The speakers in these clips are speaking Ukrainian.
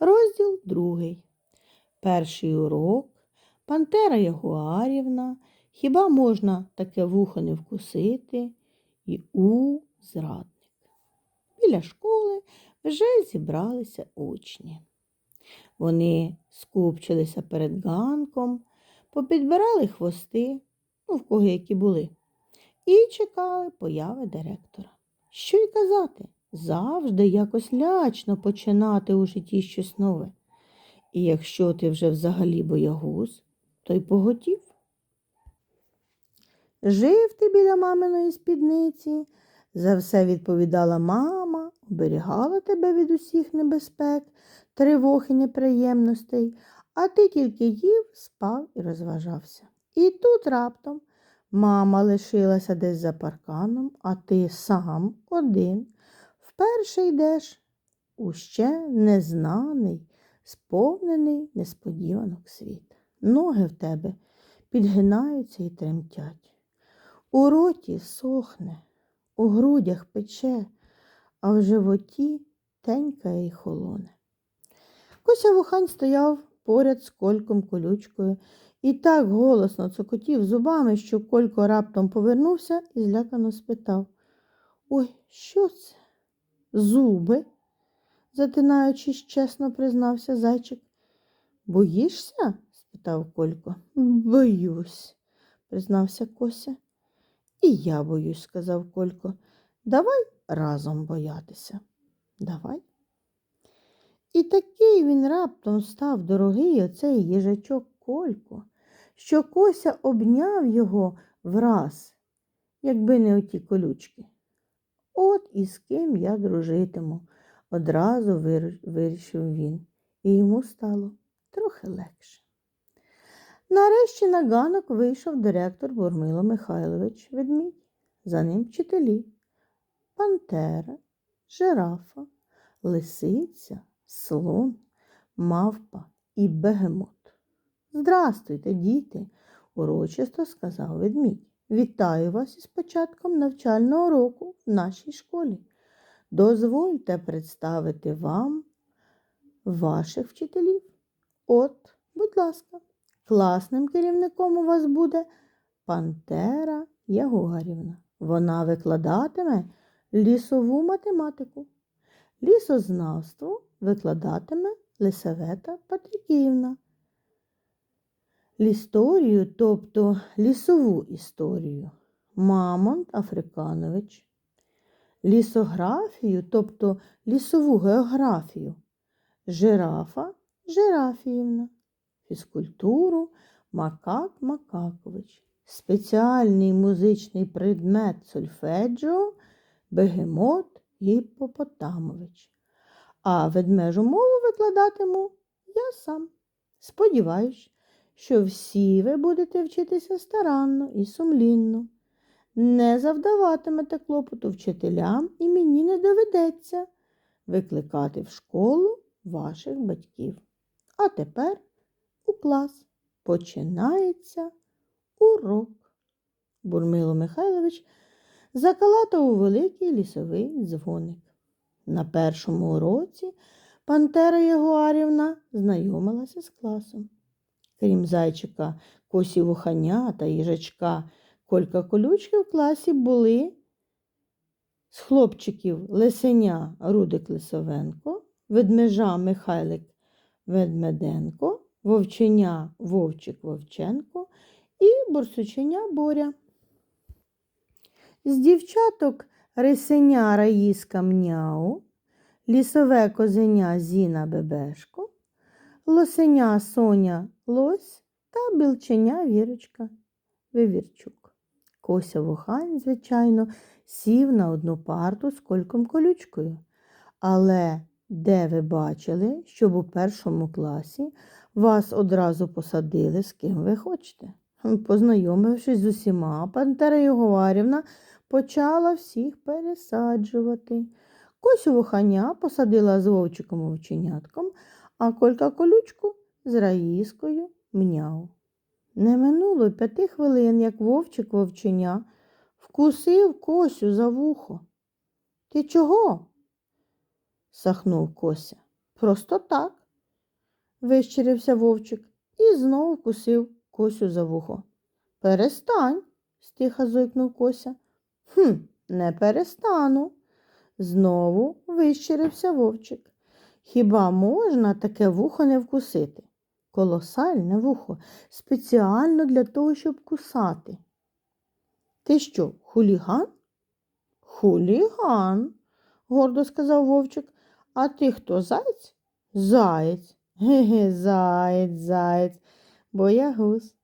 Розділ другий. Перший урок. Пантера Ягуарівна. Хіба можна таке вухо не вкусити? І у зрадник. Біля школи вже зібралися учні. Вони скупчилися перед ганком, попідбирали хвости, ну, в кого які були, і чекали появи директора. Що й казати, завжди якось лячно починати у житті щось нове. І якщо ти вже взагалі боягуз, то й поготів. Жив ти біля маминої спідниці, за все відповідала мама, оберігала тебе від усіх небезпек, тривог і неприємностей, а ти тільки їв, спав і розважався. І тут раптом мама лишилася десь за парканом, а ти сам один вперше йдеш у ще незнаний, сповнений несподіванок світ. Ноги в тебе підгинаються і тремтять. У роті сохне, у грудях пече, а в животі тенькає й холоне. Кося вухань стояв поряд з кольком колючкою і так голосно цокотів зубами, що колько раптом повернувся і злякано спитав Ой, що це? Зуби? затинаючись, чесно признався зайчик. Боїшся? спитав Колько. Боюсь, признався Кося. І я боюсь, сказав Колько. Давай разом боятися. Давай. І такий він раптом став дорогий оцей їжачок Колько, що Кося обняв його враз, якби не оті колючки. І з ким я дружитиму, одразу вирішив він, і йому стало трохи легше. Нарешті на ганок вийшов директор Бурмило Михайлович Ведмідь. За ним вчителі пантера, жирафа, лисиця, слон, мавпа і бегемот. Здрастуйте, діти, урочисто сказав ведмідь. Вітаю вас із початком навчального року в нашій школі. Дозвольте представити вам ваших вчителів. От, будь ласка, класним керівником у вас буде Пантера Ягуарівна. Вона викладатиме лісову математику. Лісознавство викладатиме Лисавета Патриківна. Лісторію, тобто лісову історію, Мамонт Африканович, лісографію, тобто лісову географію, жирафа Жирафіївна, фізкультуру Макак Макакович, спеціальний музичний предмет сольфеджіо Бегемот Гіппопотамович. А ведмежу мову викладатиму я сам. Сподіваюсь, що всі ви будете вчитися старанно і сумлінно. Не завдаватимете клопоту вчителям і мені не доведеться викликати в школу ваших батьків. А тепер у клас починається урок. Бурмило Михайлович закалатав у великий лісовий дзвоник. На першому уроці Пантера Ягуарівна знайомилася з класом. Крім зайчика Косі Вуханя та їжачка Колька Колючки в класі були з хлопчиків Лисеня Рудик Лисовенко, ведмежа Михайлик Ведмеденко, вовченя Вовчик Вовченко і борсученя Боря. З дівчаток Рисеня Раїска Мняу, лісове козеня Зіна Бебешко, лосеня Соня Лось та білченя Вірочка Вивірчук. Кося Вухань, звичайно, сів на одну парту з кольком колючкою. Але де ви бачили, щоб у першому класі вас одразу посадили, з ким ви хочете? Познайомившись з усіма, Пантера Єговарівна почала всіх пересаджувати. Косю Вуханя посадила з вовчиком вовченятком, а Колька колючку з раїскою мняв. Не минуло п'яти хвилин, як вовчик вовченя вкусив Косю за вухо. Ти чого? сахнув Кося. Просто так, вищирився вовчик і знову вкусив Косю за вухо. Перестань, стиха зойкнув Кося. Хм, не перестану. Знову вищирився вовчик. Хіба можна таке вухо не вкусити? Колосальне вухо, спеціально для того, щоб кусати. Ти що, хуліган? Хуліган, гордо сказав вовчик. А ти хто заєць? Заєць. Ге-ге, заєць, заєць, боягуз.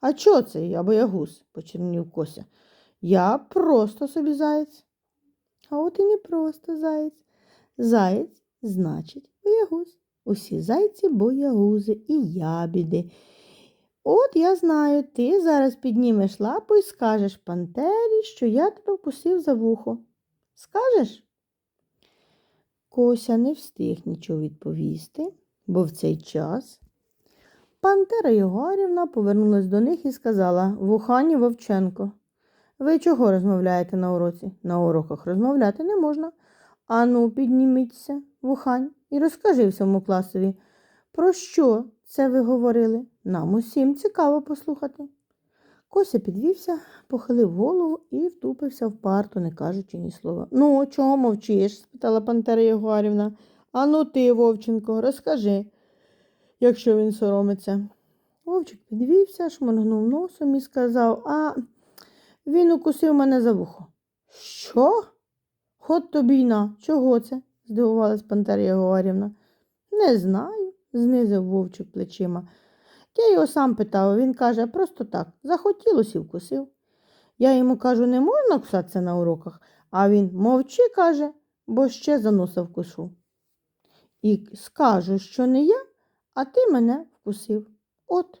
А чого це я боягуз? почернів Кося. Я просто собі заєць. А от і не просто заєць. Заєць значить боягуз. Усі зайці боягузи і ябіди. От я знаю, ти зараз піднімеш лапу і скажеш пантері, що я тебе вкусив за вухо. Скажеш? Кося не встиг нічого відповісти, бо в цей час пантера Єгорівна повернулась до них і сказала Вухані Вовченко, ви чого розмовляєте на уроці? На уроках розмовляти не можна. Ану, підніміться, вухань, і розкажи всьому класові, про що це ви говорили? Нам усім цікаво послухати. Кося підвівся, похилив голову і втупився в парту, не кажучи ні слова. Ну, чого мовчиш? спитала Пантера Єгорівна. Ану ти, Вовченко, розкажи, якщо він соромиться. Вовчик підвівся, шморгнув носом і сказав, а він укусив мене за вухо. Що? От тобі на. Чого це? здивувалась Пантера Єгорівна. Не знаю, знизив вовчик плечима. Я його сам питав, він каже, просто так, захотілося і вкусив. Я йому кажу, не можна кусатися на уроках, а він мовчи, каже, бо ще за носа вкушу. І скажу, що не я, а ти мене вкусив. От.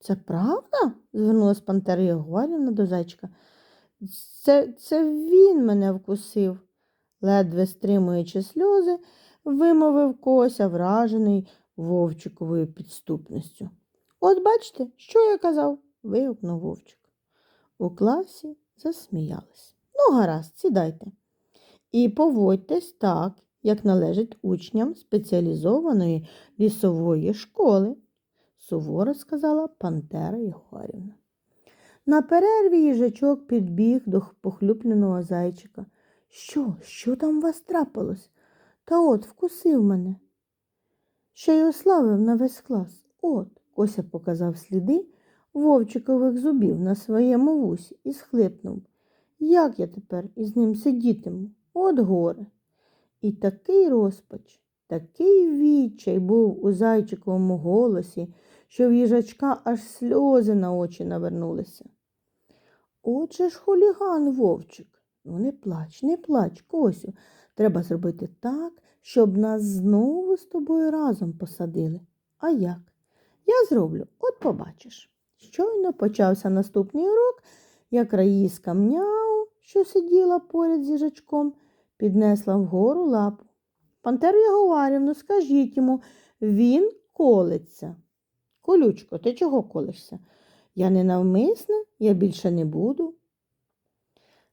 Це правда? звернулась Пантера Єгорівна до зайчика. Це, це він мене вкусив, ледве стримуючи сльози, вимовив Кося, вражений вовчиковою підступністю. От бачите, що я казав? вигукнув вовчик. У класі засміялись. Ну, гаразд, сідайте. І поводьтесь так, як належить учням спеціалізованої лісової школи, суворо сказала Пантера Єгорівна. На перерві їжачок підбіг до похлюпленого зайчика. Що, що там у вас трапилось? Та от вкусив мене. Ще й ославив на весь клас. От, Кося показав сліди вовчикових зубів на своєму вусі і схлипнув. Як я тепер із ним сидітиму? От горе. І такий розпач, такий відчай був у зайчиковому голосі, що в їжачка аж сльози на очі навернулися. Отже ж хуліган вовчик. Ну, не плач, не плач, Косю. Треба зробити так, щоб нас знову з тобою разом посадили. А як? Я зроблю, от побачиш. Щойно почався наступний урок, як раїска мняу, що сиділа поряд з їжачком, піднесла вгору лапу. Пантеру Ягуарівну, скажіть йому, він колиться. Колючко, ти чого колишся? Я не навмисне, я більше не буду.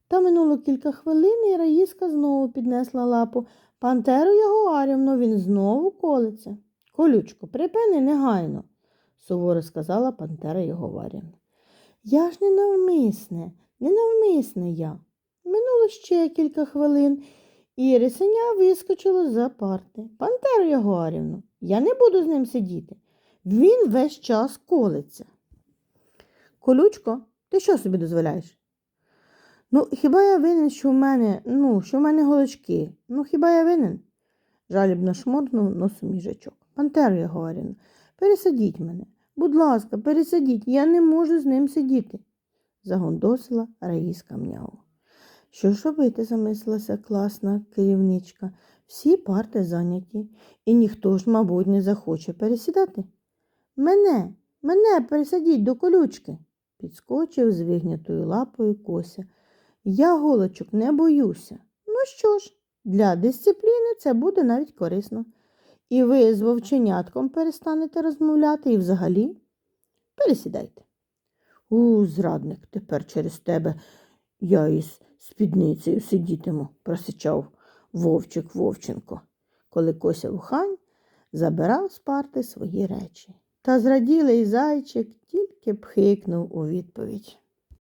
Та минуло кілька хвилин, і Раїска знову піднесла лапу. Пантеру Ягуарівну, він знову колиться. Колючко, припини негайно, суворо сказала Пантера Ягуарівна. Я ж не навмисне, не навмисне я. Минуло ще кілька хвилин, і рисеня вискочило за парти. Пантеру Ягуарівну, я не буду з ним сидіти. Він весь час колиться. Колючко, ти що собі дозволяєш? Ну, хіба я винен, що в мене, ну, що в мене голочки? Ну, хіба я винен? Жалібно шморгнув носом їжачок. Пантеро Ягорівна, пересадіть мене. Будь ласка, пересадіть, я не можу з ним сидіти, загондосила Раїска м'яу. Що ж робити, замислилася класна керівничка. Всі парти зайняті, і ніхто ж, мабуть, не захоче пересідати. Мене, мене пересадіть до колючки, підскочив з вигнятою лапою Кося. Я голочок не боюся. Ну що ж, для дисципліни це буде навіть корисно. І ви з вовченятком перестанете розмовляти і взагалі пересідайте. У, зрадник, тепер через тебе я із спідницею сидітиму, просичав вовчик Вовченко, коли Кося Вухань забирав з парти свої речі. Та зраділий зайчик тільки б хикнув у відповідь.